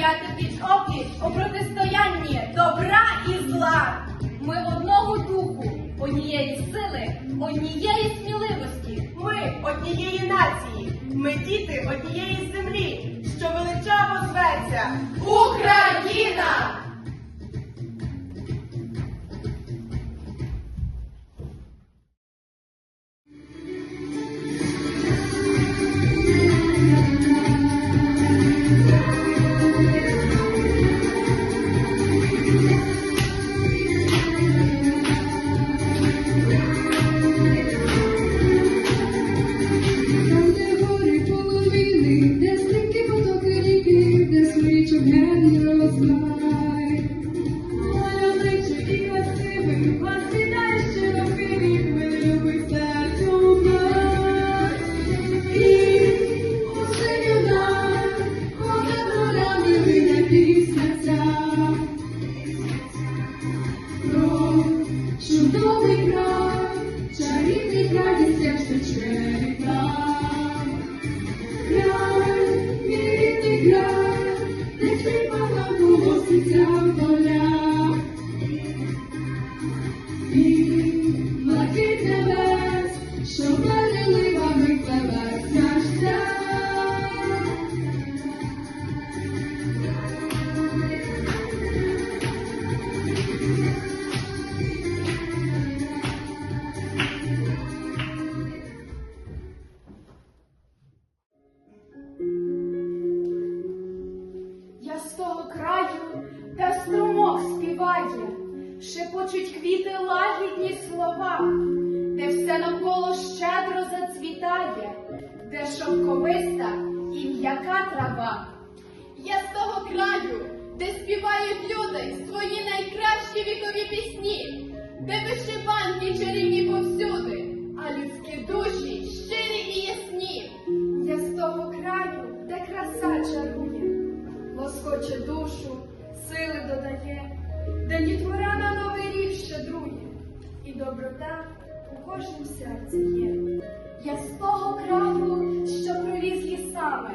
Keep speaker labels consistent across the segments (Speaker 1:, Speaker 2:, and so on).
Speaker 1: Стояти під опліч у протистоянні добра і зла. Ми одного духу, однієї сили, однієї сміливості.
Speaker 2: Ми однієї нації, ми діти однієї землі, що величаво зветься.
Speaker 3: Україна!
Speaker 4: Amen. І
Speaker 3: лагідні де все навколо щедро зацвітає, де шовковиста і м'яка трава. Я з того краю, де співають люди свої найкращі вікові пісні, де вишиванки чарівні повсюди, а людські душі щирі і ясні. Я з того краю, де краса чарує лоскоче душу, сили додає, де дітвора на новий рік щедрує, і доброта у кожнім серці є. Я з того краю, що проліз лісами,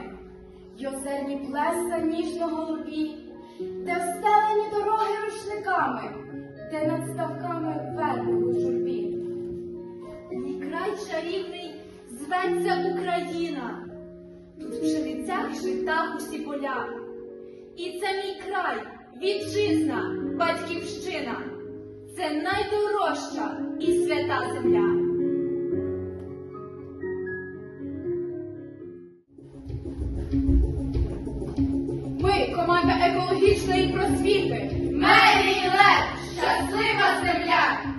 Speaker 3: й озерні плеса ніжно голубі, де встелені дороги рушниками, де над ставками верби у журбі. Мій край чарівний зветься Україна. Тут в пшеницях житах усі поля. І це мій край, вітчизна, батьківщина. Це найдорожча і свята земля. Ми команда екологічної просвіти. Мері Лев! щаслива земля.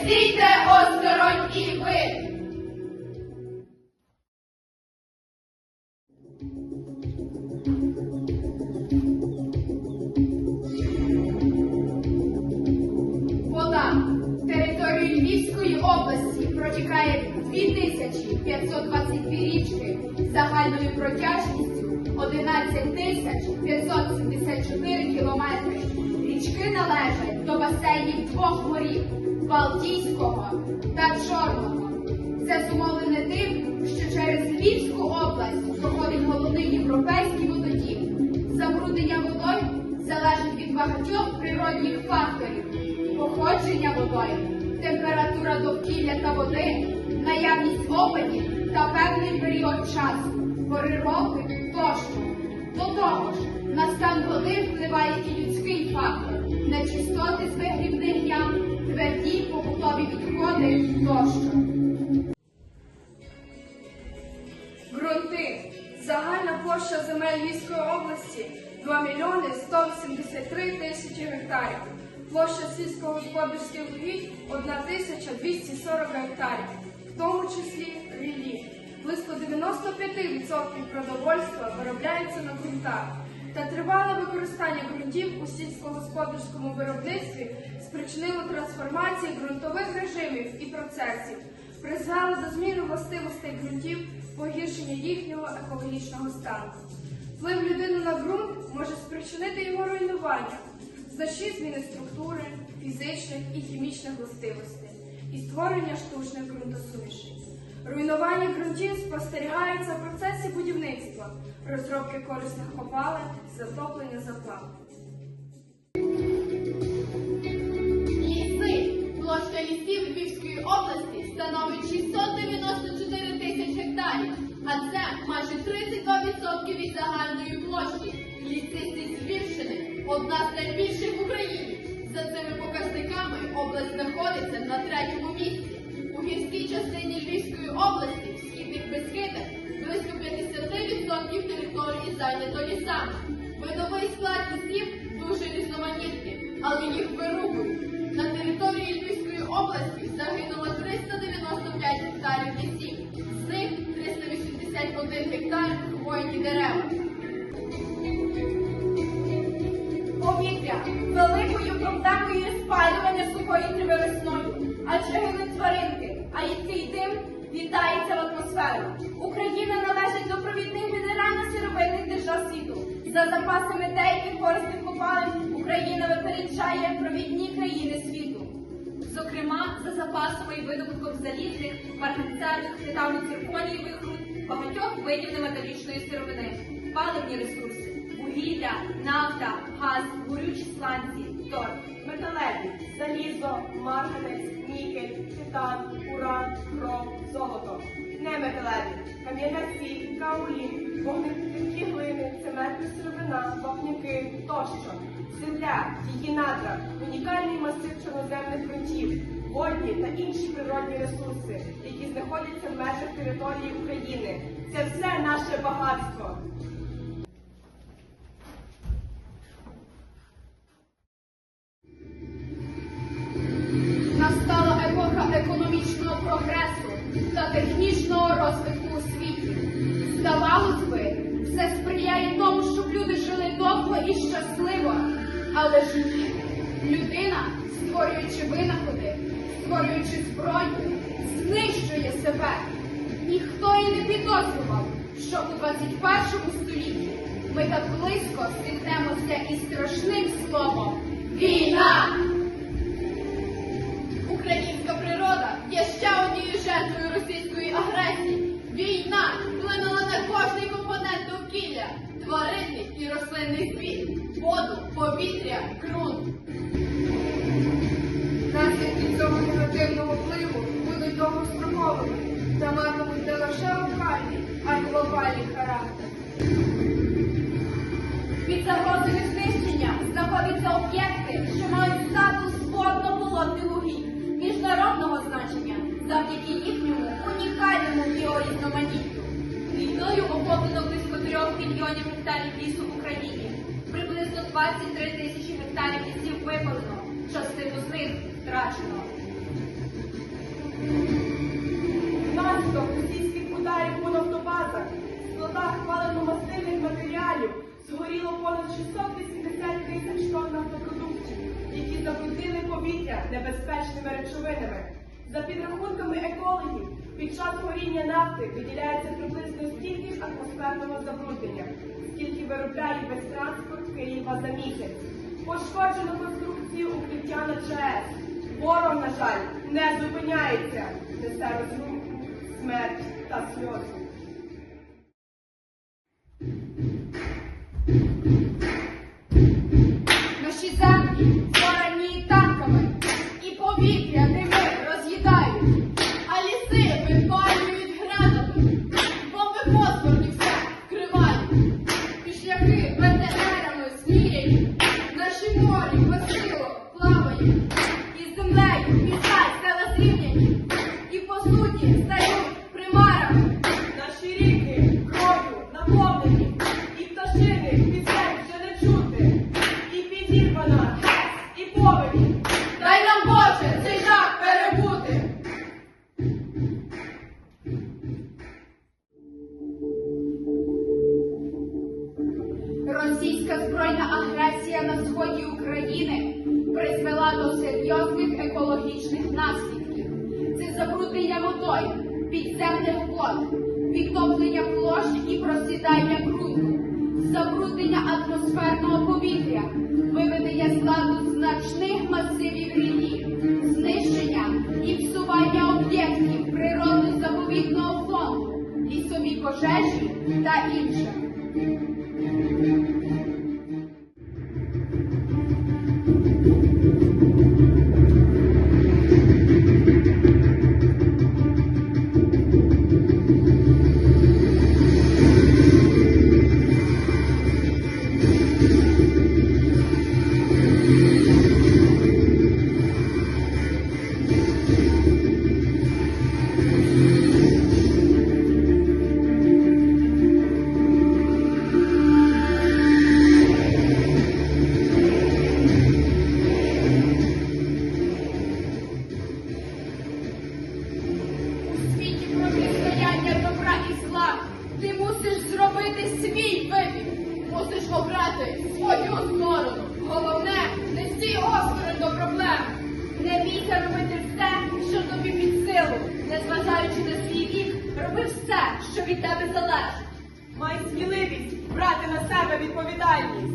Speaker 3: Стійте осторонь і ви! Вода території Львівської області протікає 2522 річки загальною протяжністю 11 тисяч 574 кілометри. Річки належать до басейнів двох морів Балтійського та Чорного. Це зумовлене тим, що через Львівську область проходить головний європейський водотік. Забруднення водою залежить від багатьох природних факторів, походження водою, температура довкілля та води, наявність опадів та певний період часу, пори року тощо. До того ж, на стан води впливає і людський фактор, нечистоти з вигрібних ям, тверді побутові відходи тощо. Ґрунти. Загальна площа земель Львівської області 2 мільйони 183 тисячі гектарів. Площа сільськогосподарських угідь 1 тисяча 240 гектарів, в тому числі ріллі. Близько 95% 75% продовольства виробляється на ґрунтах, та тривале використання ґрунтів у сільськогосподарському виробництві спричинило трансформацію ґрунтових режимів і процесів, призвело до зміни властивостей ґрунтів, погіршення їхнього екологічного стану. Вплив людини на ґрунт може спричинити його руйнування, значні зміни структури, фізичних і хімічних властивостей і створення штучних ґрунтосумішей. Руйнування ґрунтів спостерігається в процесі будівництва, розробки корисних копалин, затоплення заплав.
Speaker 1: Ліси. Площа лісів Львівської області становить 694 тисяч гектарів, а це майже 32% від загальної площі. Лісистість Львівщини одна з найбільших в Україні. За цими показниками область знаходиться на третьому місці. У гірській частині Львівської області, в східних Бескидах, близько 50% території зайнято лісами. Видовий склад лісів дуже різноманітний, але їх вирубують. На території Львівської області загинуло 395 гектарів лісів, з них 381 гектар хвойні дерева. Повітря великою проблемою спалювання сухої трави весною, адже гинуть тваринки, а їдкий дим вітається в атмосферу. Україна належить до провідних мінерально-сировинних держав світу. За запасами деяких корисних копалин Україна випереджає провідні країни світу. Зокрема, за запасами і видобутком залізних, марганцевих, титано-цирконієвих руд, багатьох видів неметалічної сировини, паливні ресурси, вугілля, нафта, газ, горючі сланці, торф.
Speaker 2: Металеві, залізо, марганець, нікель, титан, уран, хром, золото. Неметалеві, кам'яна сіль, каолін, вогнетривкі глини, цементна сировина, вапняки тощо. Земля, її надра, унікальний масив чорноземних ґрунтів, водні та інші природні ресурси, які знаходяться в межах території України. Це все наше багатство.
Speaker 3: Економічного прогресу та технічного розвитку у світі. Здавалось би, все сприяє тому, щоб люди жили довго і щасливо. Але ж ні. Людина, створюючи винаходи, створюючи зброю, знищує себе. Ніхто і не підозрював, що у 21 столітті ми так близько стикнемося із страшним словом війна.
Speaker 1: Тваринний і рослинний світ, воду, повітря, ґрунт.
Speaker 3: Наслідки цього негативного впливу будуть довгостроковими та матимуть не лише локальний, а й глобальний характер.
Speaker 1: Під загрозою знищення знаходяться об'єкти, що мають статус водно-болотних угідь міжнародного значення завдяки їхньому унікальному біорізноманіттю. Війною охоплено 3 мільйонів гектарів лісу в Україні. Приблизно 23 тисячі гектарів лісів випалено, частину з них втрачено.
Speaker 2: Внаслідок російських ударів по нафтобазах, складах паливно-мастильних матеріалів згоріло понад 680 тисяч тонн нафтопродуктів, які забруднили повітря небезпечними речовинами. За підрахунками екологів, під час горіння нафти виділяється приблизно стільки ж атмосферного забруднення, скільки виробляє весь транспорт Києва за місяць. Пошкоджено конструкцію укриття на ЧАЕС. Ворог, на жаль, не зупиняється, несе розруху, смерть та сльози.
Speaker 3: України призвела до серйозних екологічних наслідків. Це забруднення водою, підземних вод, підтоплення площ і просідання ґрунту, забруднення атмосферного повітря, виведення з значних масивів ріллі, знищення і псування об'єктів природно-заповідного фонду, лісові пожежі та інше. Thank you. Що від тебе залежить.
Speaker 2: Май сміливість брати на себе відповідальність.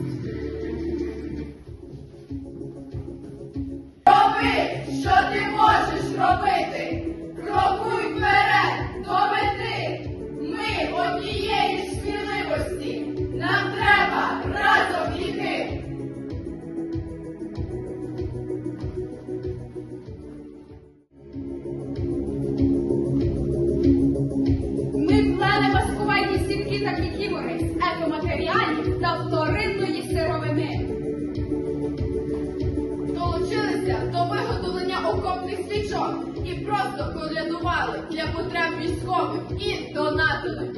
Speaker 1: Військових і донатили.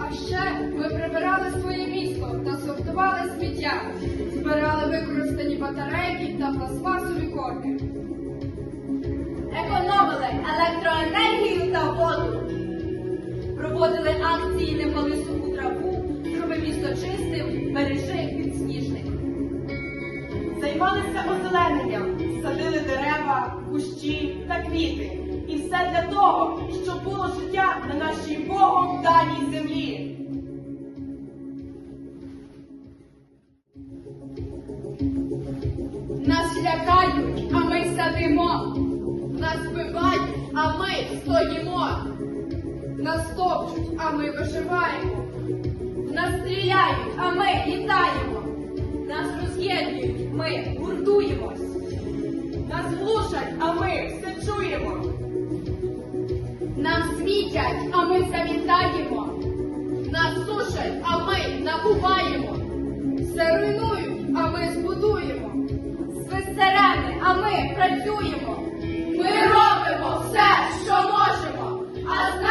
Speaker 3: А ще ми прибирали своє місто та сортували сміття, збирали використані батарейки та пластмасові корки. Економили електроенергію та воду. Проводили акції «Не пали суху траву, зроби місто чистим, бережи від сніжних.
Speaker 2: Займалися озелененням, садили дерева, кущі та квіти. І все для того, щоб було життя на нашій Богом даній землі.
Speaker 3: Нас лякають, а ми садимо.
Speaker 1: Нас вбивають, а ми стоїмо.
Speaker 3: Нас топчуть, а ми виживаємо. Нас стріляють, а ми літаємо. Нас роз'єднують, ми гуртуємось.
Speaker 2: Нас глушать, а ми все чуємо.
Speaker 3: Нам світять, а ми замітаємо.
Speaker 1: Нас сушать, а ми набуваємо.
Speaker 3: Все руйнують, а ми збудуємо. Свистерени, а ми працюємо.
Speaker 1: Ми робимо все, що можемо, а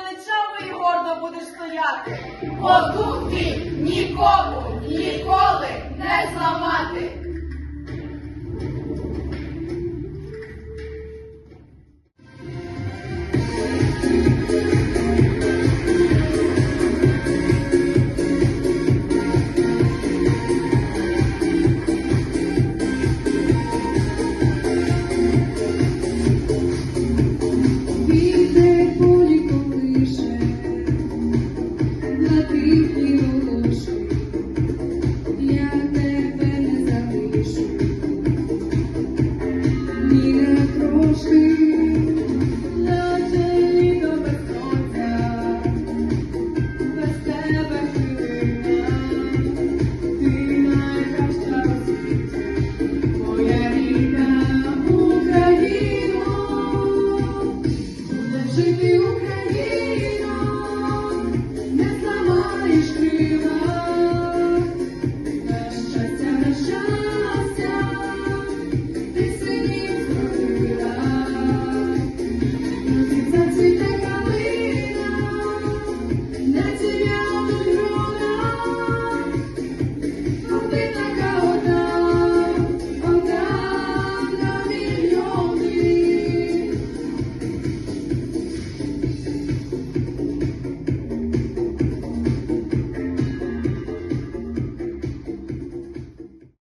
Speaker 2: величаво і гордо будеш стояти.
Speaker 1: Отут ти нікому ніколи не зламати.
Speaker 4: На тихій